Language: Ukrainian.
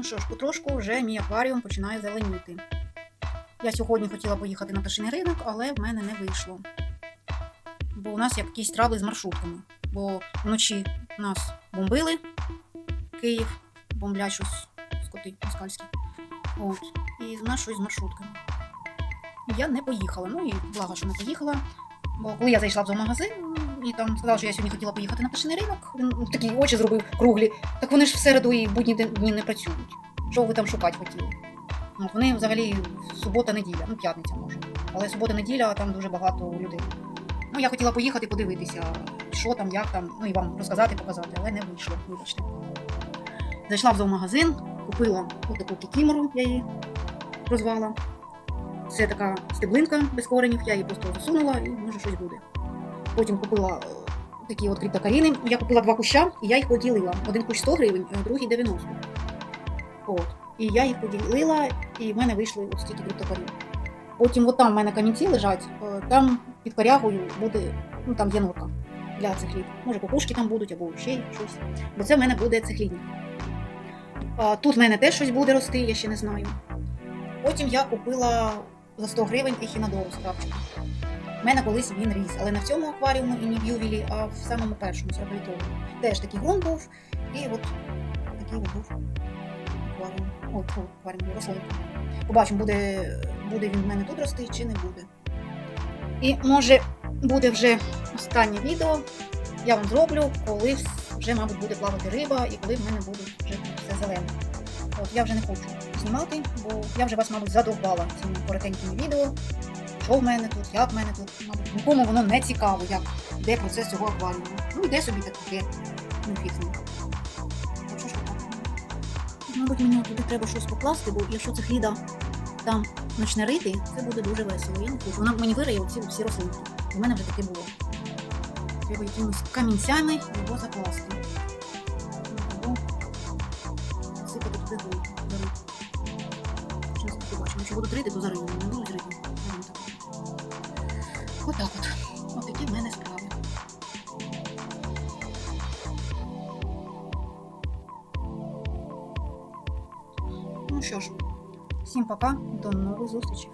Ну що ж, потрошку вже мій акваріум починає зеленіти. Я сьогодні хотіла поїхати на пташиний ринок, але в мене не вийшло. Бо у нас якісь трабли з маршрутками. Бо вночі нас бомбили Київ, бомблять щось скоти москальські. От. І в нас щось з маршрутками. Я не поїхала. Ну і благо, що не поїхала. Бо коли я зайшла в зоомагазин і там сказала, що я сьогодні хотіла поїхати на пташиний ринок, він ну, такі очі зробив круглі. Так вони ж в середу і в будні дні не працюють. Що ви там шукати хотіли? От, вони взагалі субота-неділя, ну п'ятниця може. Але субота-неділя там дуже багато людей. Ну, я хотіла поїхати подивитися, що там, як там, ну і вам розказати, показати, але не вийшло, вибачте. Зайшла в зоомагазин, купила отаку кікімору, я її розвала. Це така стеблинка без коренів, я її просто засунула і може щось буде. Потім купила е, такі от криптокаріни. Я купила два куща, і я їх поділила. Один кущ 100 гривень, другий 90. От. І я їх поділила, і в мене вийшли ось стільки криптокарін. Потім от там в мене камінці лежать, е, там під корягою буде, ну там є норка для цихлів. Може, кукушки там будуть або ще щось. Бо це в мене буде цихлідник. А, Тут в мене теж щось буде рости, я ще не знаю. Потім я купила за 100 гривень ехінадору з крапчика. У мене колись він ріс, але не в цьому акваріумі і не в ювілі, а в самому першому 40. Теж такий ґрунт був, і от такий от був акваріум. От, о, акваріум, рослинка. Побачимо, буде, буде він в мене тут рости чи не буде. І може буде вже останнє відео. Я вам зроблю, коли вже, мабуть, буде плавати риба і коли в мене буде вже все зелене. От я вже не хочу знімати, бо я вже вас, мабуть, задовбала цими коротенькими відео. Що в мене тут, як в мене тут. Мабуть, нікому воно не цікаво, як де процес цього акваріуму. Ну, йде собі таке. Ну, таке? Мабуть, мені туди треба щось покласти, бо якщо це хліда там почне рити, це буде дуже весело. Я не хочу. Вона мені вириє оці всі рослинки. У мене вже таке було. Треба якимись камінцями його закласти. Або сипати туди. Щас побачимо. Якщо будуть рити, то зарию. Отак от. Отакі такі в мене справи. Ну що ж, всім пока, до нових зустрічей.